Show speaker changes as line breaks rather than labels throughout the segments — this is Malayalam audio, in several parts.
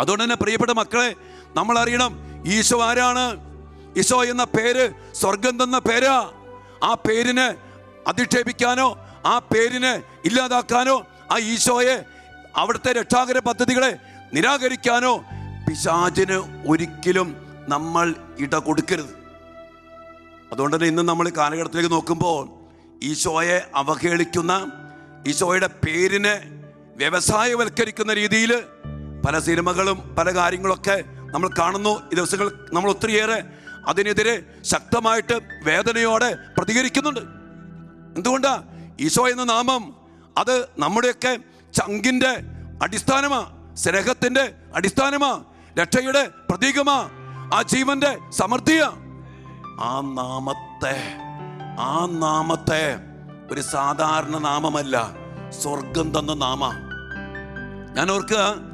അതുകൊണ്ട് തന്നെ പ്രിയപ്പെട്ട മക്കളെ നമ്മൾ അറിയണം ഈശോ ആരാണ്? ഈശോ എന്ന പേര് സ്വർഗം തന്ന പേരാ. ആ പേരിനെ അധിക്ഷേപിക്കാനോ ആ പേരിനെ ഇല്ലാതാക്കാനോ ആ ഈശോയെ അവിടുത്തെ രക്ഷാകര പദ്ധതികളെ നിരാകരിക്കാനോ പിശാചിന് ഒരിക്കലും നമ്മൾ ഇട കൊടുക്കരുത്. അതുകൊണ്ട് തന്നെ ഇന്ന് നമ്മൾ കാലഘട്ടത്തിലേക്ക് നോക്കുമ്പോൾ ഈശോയെ അവഹേളിക്കുന്ന ഈശോയുടെ പേരിനെ വ്യവസായവൽക്കരിക്കുന്ന രീതിയിൽ പല സിനിമകളും പല കാര്യങ്ങളൊക്കെ നമ്മൾ കാണുന്നു. ഈ ദിവസങ്ങൾ നമ്മൾ ഒത്തിരിയേറെ അതിനെതിരെ ശക്തമായിട്ട് വേദനയോടെ പ്രതികരിക്കുന്നുണ്ട്. എന്തുകൊണ്ടാ? ഈശോ എന്ന നാമം അത് നമ്മുടെയൊക്കെ ചങ്കിന്റെ അടിസ്ഥാനമാ സ്നേഹത്തിന്റെ അടിസ്ഥാനമാ രക്ഷയുടെ പ്രതീകമാ ആ ജീവന്റെ സമൃദ്ധിയാ. ആ നാമത്തെ ആ നാമത്തെ ഒരു സാധാരണ നാമമല്ല സ്വർഗം തന്ന നാമ. ഞാൻ ഓർക്കുക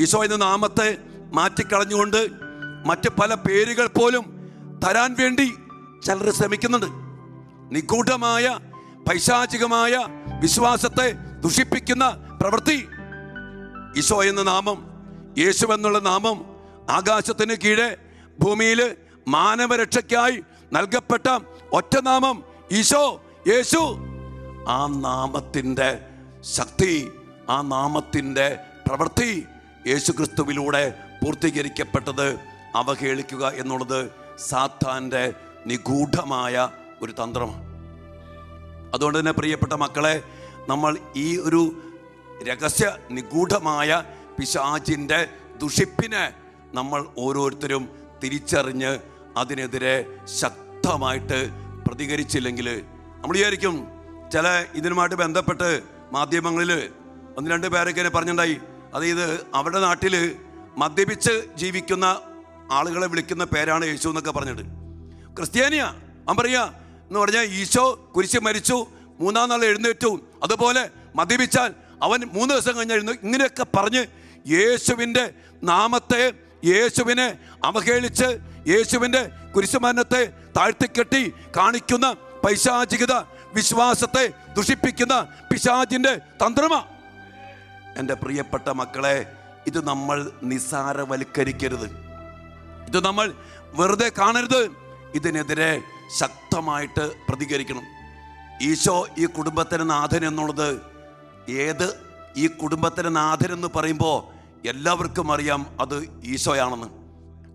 ഈശോ എന്ന നാമത്തെ മാറ്റിക്കളഞ്ഞുകൊണ്ട് മറ്റ് പല പേരുകൾ പോലും തരാൻ വേണ്ടി ചിലർ ശ്രമിക്കുന്നുണ്ട്. നിഗൂഢമായ പൈശാചികമായ വിശ്വാസത്തെ ദുഷിപ്പിക്കുന്ന പ്രവൃത്തി. ഈശോ എന്ന നാമം യേശു എന്നുള്ള നാമം ആകാശത്തിന് കീഴെ ഭൂമിയിൽ മാനവരക്ഷയ്ക്കായി നൽകപ്പെട്ട ഒറ്റ നാമം ഈശോ യേശു. ആ നാമത്തിന്റെ ശക്തി ആ നാമത്തിന്റെ പ്രവൃത്തി യേശു ക്രിസ്തുവിലൂടെ പൂർത്തീകരിക്കപ്പെട്ടത് അവഹേളിക്കുക എന്നുള്ളത് സാത്താന്റെ നിഗൂഢമായ ഒരു തന്ത്രമാണ്. അതുകൊണ്ട് തന്നെ പ്രിയപ്പെട്ട മക്കളെ നമ്മൾ ഈ ഒരു രഹസ്യ നിഗൂഢമായ പിശാചിന്റെ ദുഷിപ്പിനെ നമ്മൾ ഓരോരുത്തരും തിരിച്ചറിഞ്ഞ് അതിനെതിരെ ശക്തമായിട്ട് പ്രതികരിച്ചില്ലെങ്കിൽ നമ്മൾ വിചാരിക്കും ചില ഇതിനുമായിട്ട് ബന്ധപ്പെട്ട് മാധ്യമങ്ങളിൽ ഒന്ന് രണ്ട് പേരൊക്കെ പറഞ്ഞിട്ടുണ്ടായി അതായത് അവരുടെ നാട്ടിൽ മദ്യപിച്ച് ജീവിക്കുന്ന ആളുകളെ വിളിക്കുന്ന പേരാണ് യേശു എന്നൊക്കെ പറഞ്ഞിട്ട്. ക്രിസ്ത്യാനിയാ അവൻ പറയുക എന്ന് പറഞ്ഞാൽ ഈശോ കുരിശ് മരിച്ചു മൂന്നാം നാൾ എഴുന്നേറ്റു. അതുപോലെ മദ്യപിച്ചാൽ അവൻ മൂന്ന് ദിവസം കഴിഞ്ഞ് എഴുന്നു. ഇങ്ങനെയൊക്കെ പറഞ്ഞ് യേശുവിന്റെ നാമത്തെ യേശുവിനെ അവഹേളിച്ച് യേശുവിന്റെ കുരിശുമരണത്തെ താഴ്ത്തിക്കെട്ടി കാണിക്കുന്ന പൈശാചികത വിശ്വാസത്തെ ദുഷിപ്പിക്കുന്ന പിശാചിന്റെ തന്ത്രമാ. എന്റെ പ്രിയപ്പെട്ട മക്കളെ ഇത് നമ്മൾ നിസാരവൽക്കരിക്കരുത്. ഇത് നമ്മൾ വെറുതെ കാണരുത്. ഇതിനെതിരെ ശക്തമായിട്ട് പ്രതികരിക്കണം. ഈശോ ഈ കുടുംബത്തിന് നാഥൻ എന്നുള്ളത് ഏത് ഈ കുടുംബത്തിന് നാഥൻ എന്ന് പറയുമ്പോൾ എല്ലാവർക്കും അറിയാം അത് ഈശോയാണെന്ന്.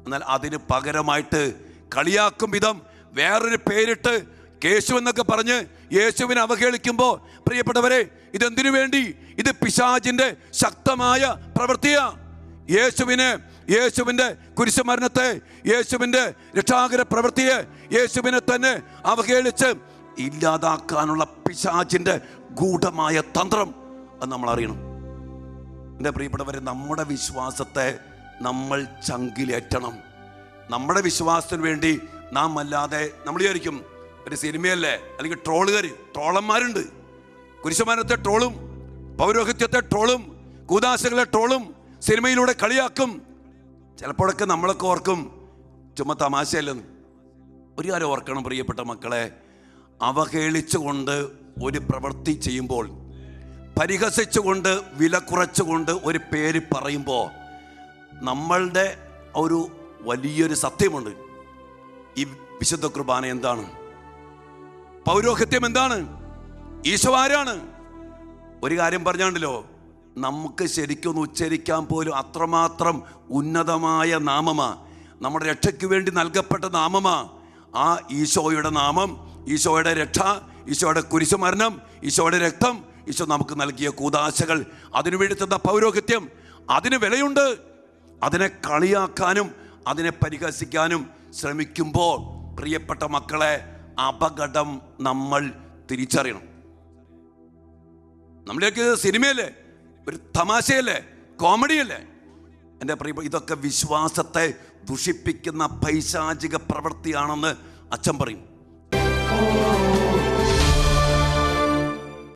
എന്നാൽ അതിന് പകരമായിട്ട് കളിയാക്കും വിധം വേറൊരു പേരിട്ട് കേശു എന്നൊക്കെ പറഞ്ഞ് യേശുവിനെ അവഹേളിക്കുമ്പോൾ പ്രിയപ്പെട്ടവരെ ഇതെന്തിനു വേണ്ടി? ഇത് പിശാചിന്റെ ശക്തമായ പ്രവൃത്തിയാണ് യേശുവിനെ യേശുവിന്റെ കുരിശുമരണത്തെ യേശുവിന്റെ രക്ഷാകര പ്രവൃത്തിയെ യേശുവിനെ തന്നെ അവഹേളിച്ച് ഇല്ലാതാക്കാനുള്ള പിശാചിന്റെ ഗൂഢമായ തന്ത്രം അത് നമ്മൾ അറിയണം എന്റെ പ്രിയപ്പെട്ടവരെ നമ്മുടെ വിശ്വാസത്തെ നമ്മൾ ചങ്കിലേറ്റണം. നമ്മുടെ വിശ്വാസത്തിന് വേണ്ടി നാം അല്ലാതെ നമ്മൾ വിചാരിക്കും ഒരു സിനിമയല്ലേ? അല്ലെങ്കിൽ ട്രോളുകാർ ട്രോളന്മാരുണ്ട്. കുരിശമാനത്തെ ട്രോളും പൗരോഹിത്യത്തെ ട്രോളും കൂതാശകളെ ട്രോളും സിനിമയിലൂടെ കളിയാക്കും. ചിലപ്പോഴൊക്കെ നമ്മളൊക്കെ ഓർക്കും ചുമ്മാ തമാശയല്ലെന്ന്. ഒരു കാര്യം ഓർക്കണം പ്രിയപ്പെട്ട മക്കളെ. അവഹേളിച്ചുകൊണ്ട് ഒരു പ്രവൃത്തി ചെയ്യുമ്പോൾ പരിഹസിച്ചുകൊണ്ട് വില കുറച്ചുകൊണ്ട് ഒരു പേര് പറയുമ്പോൾ നമ്മളുടെ ഒരു വലിയൊരു സത്യമുണ്ട്. ഈ വിശുദ്ധ കുർബാന എന്താണ്? പൗരോഹിത്യം എന്താണ്? ഈശോ ആരാണ്? ഒരു കാര്യം പറഞ്ഞാണ്ടല്ലോ നമുക്ക് ശരിക്കൊന്ന് ഉച്ചരിക്കാൻ പോലും അത്രമാത്രം ഉന്നതമായ നാമമാ. നമ്മുടെ രക്ഷയ്ക്ക് വേണ്ടി നൽകപ്പെട്ട നാമമാ. ആ ഈശോയുടെ നാമം ഈശോയുടെ രക്ഷ ഈശോയുടെ കുരിശുമരണം ഈശോയുടെ രക്തം. ഈശോ നമുക്ക് നൽകിയ കൂതാശകൾ അതിനുവേണ്ടി തന്ന പൗരോഹിത്യം. അതിന് വിലയുണ്ട്. അതിനെ കളിയാക്കാനും അതിനെ പരിഹസിക്കാനും ശ്രമിക്കുമ്പോൾ പ്രിയപ്പെട്ട മക്കളെ അപകടം നമ്മൾ തിരിച്ചറിയണം. നമ്മളിലേക്ക് സിനിമയല്ലേ? ഒരു തമാശയല്ലേ? കോമഡിയല്ലേ? എന്റെ പ്രിയ ഇതൊക്കെ വിശ്വാസത്തെ ദുഷിപ്പിക്കുന്ന പൈശാചിക പ്രവൃത്തിയാണെന്ന് അച്ഛൻ പറയും.